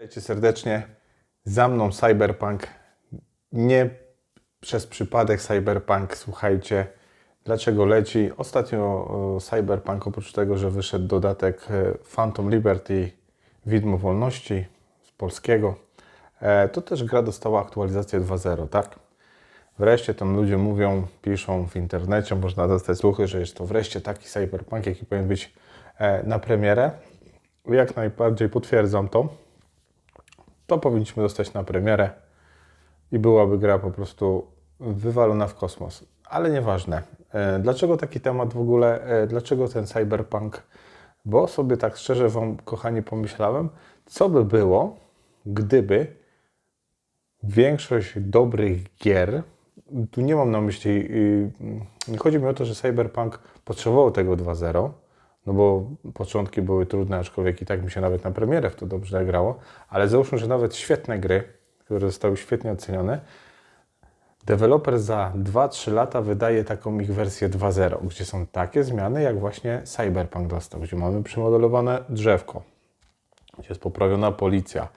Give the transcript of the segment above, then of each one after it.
Witajcie serdecznie. Za mną Cyberpunk. Nie przez przypadek Cyberpunk, słuchajcie, dlaczego leci. Ostatnio e, Cyberpunk, oprócz tego, że wyszedł dodatek e, Phantom Liberty, Widmo Wolności z polskiego, e, to też gra dostała aktualizację 2.0, tak? Wreszcie tam ludzie mówią, piszą w internecie, można dostać słuchy, że jest to wreszcie taki cyberpunk, jaki powinien być na premierę. Jak najbardziej potwierdzam to. To powinniśmy dostać na premierę i byłaby gra po prostu wywalona w kosmos. Ale nieważne. E, Dlaczego taki temat w ogóle? E, Dlaczego ten cyberpunk? Bo sobie tak szczerze Wam, kochani, pomyślałem, co by było, gdyby większość dobrych gier, tu nie mam na myśli, nie chodzi mi o to, że Cyberpunk potrzebował tego 2.0, no bo początki były trudne, aczkolwiek i tak mi się nawet na premierę w to dobrze grało, ale załóżmy, że nawet świetne gry, które zostały świetnie ocenione, deweloper za 2-3 lata wydaje taką ich wersję 2.0, gdzie są takie zmiany, jak właśnie Cyberpunk dostał, gdzie mamy przymodelowane drzewko, gdzie jest poprawiona policja,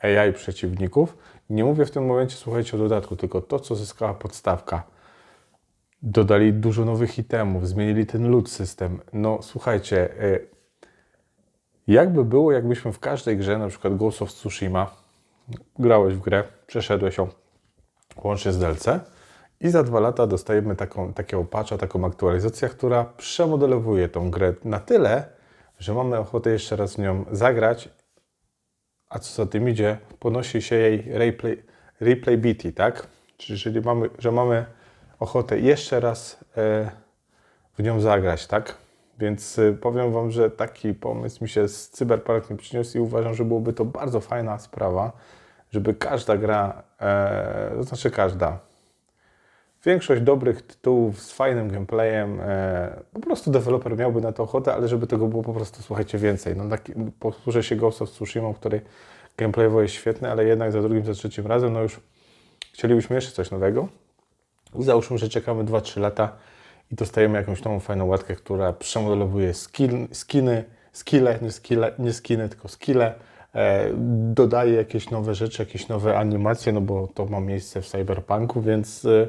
AI przeciwników. Nie mówię w tym momencie, słuchajcie, o dodatku, tylko to, co zyskała podstawka. Dodali dużo nowych itemów, zmienili ten loot system. No słuchajcie, y, jakby było, jakbyśmy w każdej grze, na przykład Ghost of Tsushima, grałeś w grę, przeszedłeś ją łącznie z DLC i za dwa lata dostajemy taką, takiego patcha, taką aktualizację, która przemodelowuje tą grę na tyle, że mamy ochotę jeszcze raz w nią zagrać a co za tym idzie, ponosi się jej replay, replayability, tak? Czyli mamy, że mamy ochotę jeszcze raz e, w nią zagrać, tak? Więc e, powiem Wam, że taki pomysł mi się z Cyberpunkiem przyniósł i uważam, że byłoby to bardzo fajna sprawa, żeby każda gra, e, to znaczy każda, większość dobrych tytułów z fajnym gameplayem, e, po prostu deweloper miałby na to ochotę, ale żeby tego było po prostu, słuchajcie, więcej. No, taki, posłużę się Ghost of Tsushima, który gameplayowo jest świetny, ale jednak za drugim, za trzecim razem, no już chcielibyśmy jeszcze coś nowego. Załóżmy, że czekamy 2-3 lata i dostajemy jakąś nową fajną łatkę, która przemodelowuje skiny, skille, nie, skille, nie skiny, tylko skille, e, dodaje jakieś nowe rzeczy, jakieś nowe animacje, no bo to ma miejsce w Cyberpunku, więc e,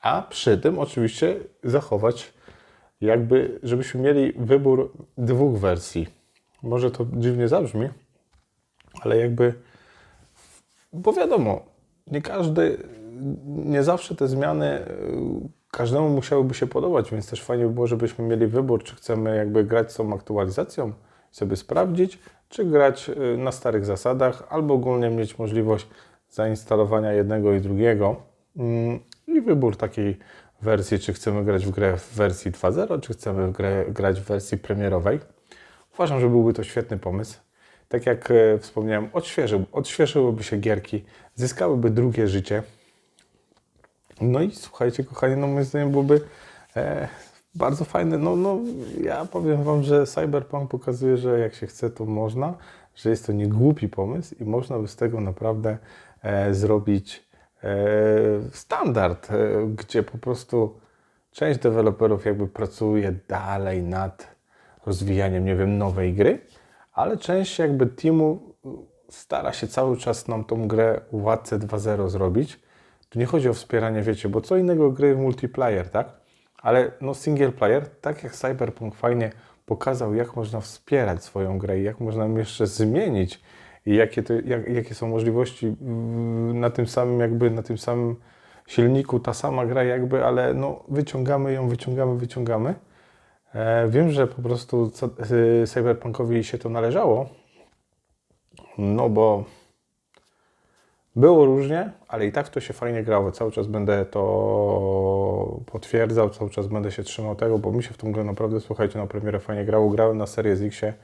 a przy tym oczywiście zachować jakby, żebyśmy mieli wybór dwóch wersji. Może to dziwnie zabrzmi, ale jakby, bo wiadomo, nie każdy, nie zawsze te zmiany y, każdemu musiałyby się podobać, więc też fajnie by było, żebyśmy mieli wybór, czy chcemy jakby grać z tą aktualizacją, sobie sprawdzić, czy grać y, na starych zasadach, albo ogólnie mieć możliwość zainstalowania jednego i drugiego. Mm, I wybór takiej wersji, czy chcemy grać w grę w wersji 2.0, czy chcemy grać w wersji premierowej. Uważam, że byłby to świetny pomysł. Tak jak e, wspomniałem, odświeżył, odświeżyłyby się gierki, zyskałyby drugie życie. No i słuchajcie, kochani, no moim zdaniem byłoby e, bardzo fajne. No, no, ja powiem Wam, że Cyberpunk pokazuje, że jak się chce, to można, że jest to niegłupi pomysł i można by z tego naprawdę e, zrobić e, standard, e, gdzie po prostu część deweloperów jakby pracuje dalej nad rozwijaniem, nie wiem, nowej gry, ale część jakby teamu stara się cały czas nam tą grę Władcę 2.0 zrobić. Tu nie chodzi o wspieranie, wiecie, bo co innego gry w multiplayer, tak? Ale no single player, tak jak Cyberpunk fajnie pokazał, jak można wspierać swoją grę i jak można ją jeszcze zmienić i jakie, to, jak, jakie są możliwości na tym samym jakby, na tym samym silniku, ta sama gra jakby, ale no wyciągamy ją, wyciągamy, wyciągamy. E, wiem, że po prostu y, Cyberpunkowi się to należało, no bo było różnie, ale i tak to się fajnie grało. Cały czas będę to potwierdzał, cały czas będę się trzymał tego, bo mi się w tą grę naprawdę, słuchajcie, na premierę fajnie grało. Grałem na serię z X-ie,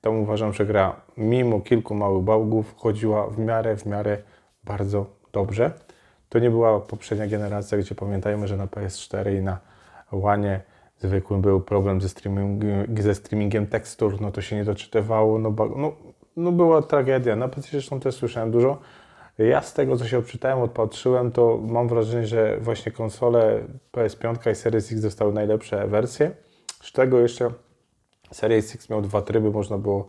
tam uważam, że gra mimo kilku małych bałgów chodziła w miarę, w miarę bardzo dobrze. To nie była poprzednia generacja, gdzie pamiętajmy, że na PS4 i na One zwykłym był problem ze, streaming, ze streamingiem tekstur, no to się nie doczytywało, no, no, no była tragedia. Na PC zresztą też słyszałem dużo. Ja z tego, co się odczytałem, odpatrzyłem, to mam wrażenie, że właśnie konsole PS5 i Series X dostały najlepsze wersje. Z tego jeszcze Series X miał dwa tryby, można było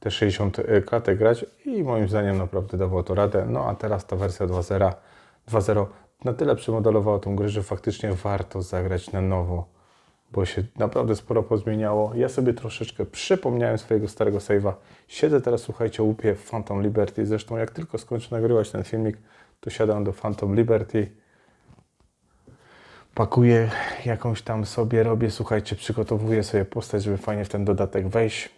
te 60 klatek grać i moim zdaniem naprawdę dawało to radę. No a teraz ta wersja 2.0 2.0 na tyle przemodelowała tą grę, że faktycznie warto zagrać na nowo, bo się naprawdę sporo pozmieniało. Ja sobie troszeczkę przypomniałem swojego starego save'a. Siedzę teraz, słuchajcie, łupię Phantom Liberty. Zresztą jak tylko skończę nagrywać ten filmik, to siadam do Phantom Liberty pakuję jakąś tam sobie, robię, słuchajcie, przygotowuję sobie postać, żeby fajnie w ten dodatek wejść.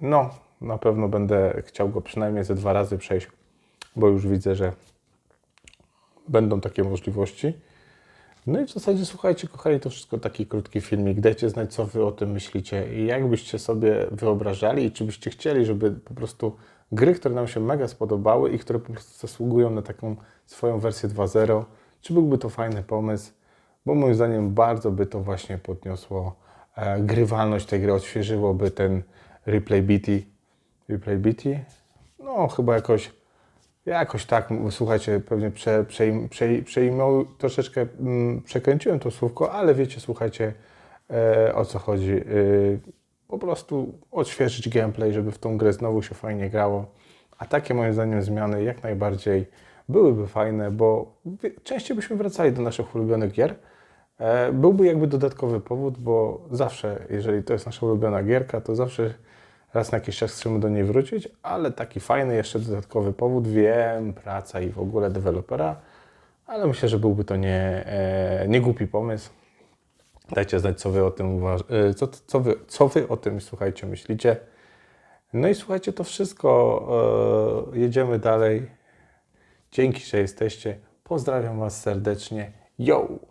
No, na pewno będę chciał go przynajmniej ze dwa razy przejść, bo już widzę, że będą takie możliwości. No i w zasadzie, słuchajcie, kochani, to wszystko taki krótki filmik. Dajcie znać, co Wy o tym myślicie i jak byście sobie wyobrażali i czy byście chcieli, żeby po prostu gry, które nam się mega spodobały i które po prostu zasługują na taką swoją wersję 2.0, czy byłby to fajny pomysł, bo moim zdaniem bardzo by to właśnie podniosło e, grywalność tej gry, odświeżyłoby ten replayability. Replayability? No, chyba jakoś Jakoś tak, słuchajcie, pewnie prze, troszeczkę mm, przekręciłem to słówko, ale wiecie, słuchajcie, e, o co chodzi. E, po prostu odświeżyć gameplay, żeby w tą grę znowu się fajnie grało. A takie moim zdaniem zmiany jak najbardziej byłyby fajne, bo częściej byśmy wracali do naszych ulubionych gier. E, byłby jakby dodatkowy powód, bo zawsze, jeżeli to jest nasza ulubiona gierka, to zawsze raz na jakiś czas chcemy do niej wrócić, ale taki fajny jeszcze dodatkowy powód, wiem, praca i w ogóle dewelopera, ale myślę, że byłby to nie, e, nie głupi pomysł. Dajcie znać, co wy o tym e, co, co, wy, co wy o tym, słuchajcie, myślicie. No i słuchajcie, to wszystko. E, jedziemy dalej. Dzięki, że jesteście. Pozdrawiam Was serdecznie. Yo!